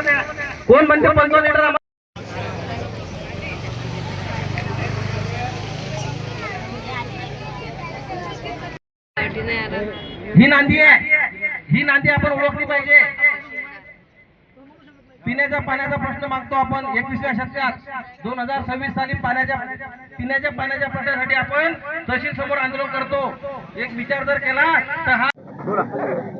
कोण म्हणते पंचवीस लिटर ही नांदी आहे. ही नांदी आपण ओळखली पाहिजे. पिण्याच्या पाण्याचा प्रश्न मागतो आपण. एकविसव्या शतकात दोन हजार सव्वीस साली पाण्याच्या पिण्याच्या पाण्याच्या प्रश्नासाठी आपण तहसील समोर आंदोलन करतो. एक विचार जर केला तर हा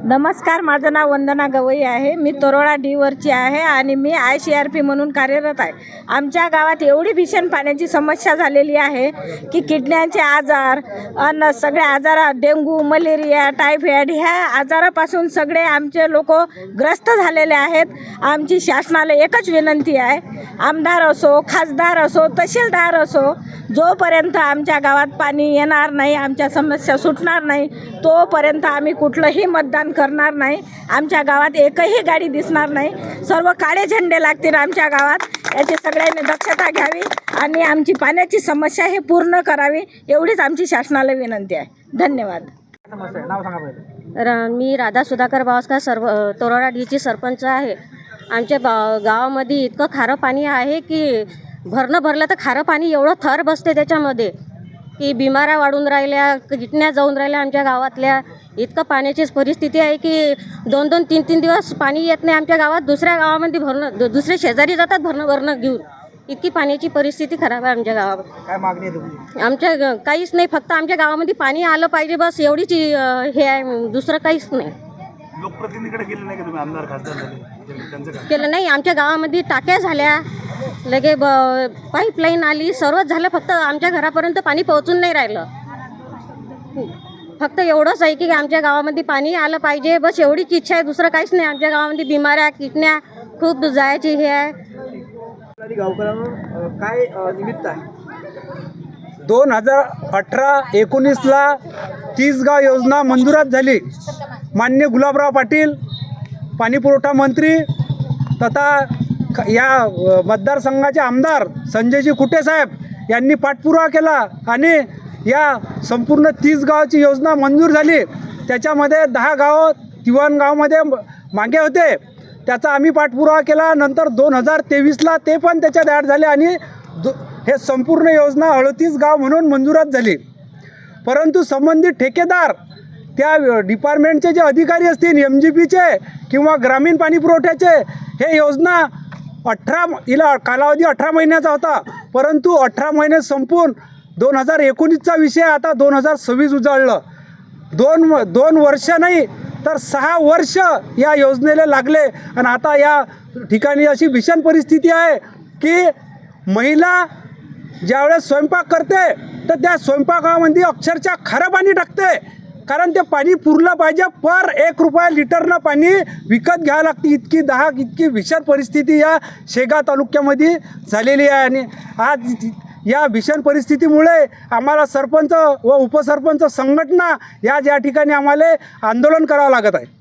नमस्कार माझं नाव वंदना गवई आहे. मी तरोळा डीवरची आहे आणि मी आय सी आर पी म्हणून कार्यरत आहे. आमच्या गावात एवढी भीषण पाण्याची समस्या झालेली आहे की किडण्यांचे आजार अन सगळ्या आजार डेंगू मलेरिया टायफॉईड ह्या आजारापासून सगळे आमचे लोक ग्रस्त झालेले आहेत. आमची शासनाला एकच विनंती आहे आमदार असो खासदार असो तहसीलदार असो जोपर्यंत आमच्या गावात पाणी येणार नाही आमच्या समस्या सुटणार नाही तोपर्यंत आम्ही कुठलंही मतदान करणार नाही. आमच्या गावात एकही गाडी दिसणार नाही. सर्व काळे झेंडे लागतील आमच्या गावात. याची सगळ्यांनी दक्षता घ्यावी आणि आमची पाण्याची समस्या हे पूर्ण करावी. एवढीच आमची शासनाला विनंती आहे. धन्यवाद. र मी राधा सुधाकर बावस्कर सर्व तोरडा डीची सरपंच आहे. आमच्या बा गावामध्ये इतकं खारं पाणी आहे की भरणं भरलं तर खारं पाणी एवढं थर बसते त्याच्यामध्ये. की बिमाऱ्या वाढून राहिल्या किटण्या जाऊन राहिल्या आमच्या गावातल्या. इतकं पाण्याची परिस्थिती आहे की दोन दोन तीन तीन दिवस पाणी येत नाही आमच्या गावात. दुसऱ्या गावामध्ये भरणं दुसरे शेजारी जातात भरणं भरणं घेऊन. इतकी पाण्याची परिस्थिती खराब आहे आमच्या गावात. काय मागणी तुमची? आमच्या काहीच नाही फक्त आमच्या गावामध्ये पाणी आलं पाहिजे बस एवढीच हे आहे दुसरं काहीच नाही. लोकप्रतिनिधीकडे गेले नाही का तुम्ही? आमदार खासदार केलं नाही आमच्या गावामध्ये टाक्या झाल्या. लगे ब पाईपलाईन आली सर्वच झालं फक्त आमच्या घरापर्यंत पाणी पोहोचून नाही राहिलं. फक्त एवढंच आहे की आमच्या गावामध्ये पाणी आलं पाहिजे. बस एवढीच इच्छा आहे दुसरं काहीच नाही. आमच्या गावामध्ये बिमाऱ्या किटण्या खूप जायची हे आहे. गावकऱ्यांना काय निमित्त आहे? दोन हजार अठरा एकोणीसला तीस गाव योजना मंजुरात झाली. मान्य गुलाबराव पाटील पाणीपुरवठा मंत्री तथा या मतदारसंघाचे आमदार संजयजी कुटे साहेब यांनी पाठपुरावा केला आणि या संपूर्ण तीस गावाची योजना मंजूर झाली. त्याच्यामध्ये दहा गाव तिवणगावमध्ये मागे होते. त्याचा आम्ही पाठपुरावा केला. नंतर दोन हजार तेवीसला ते पण त्याच्यात ॲड झाले आणि दो हे संपूर्ण योजना अडतीस गाव म्हणून मंजुरात झाली. परंतु संबंधित ठेकेदार त्या डिपार्टमेंटचे जे अधिकारी असतील एम जी पीचे किंवा ग्रामीण पाणी पुरवठ्याचे हे योजना अठरा हिला कालावधी अठरा महिन्याचा होता. परंतु अठरा महिने संपून दोन हजार एकोणीसचा विषय आता दोन हजार सव्वीस उजाळलं. दोन दोन वर्ष नाही तर सहा वर्ष या योजनेला लागले. आणि आता या ठिकाणी अशी भीषण परिस्थिती आहे की महिला ज्यावेळेस स्वयंपाक करते तर त्या स्वयंपाकामध्ये अक्षरशः खारं पाणी टाकते. कारण ते पाणी पुरलं पाहिजे. पर एक रुपया लिटरनं पाणी विकत घ्यावं लागते. इतकी दहा इतकी भीषण परिस्थिती या शेगाव तालुक्यामध्ये झालेली आहे. आणि आज या भीषण परिस्थितीमुळे आम्हाला सरपंच व उपसरपंच संघटना या ज्या ठिकाणी आम्हाला आंदोलन करावं लागत आहे.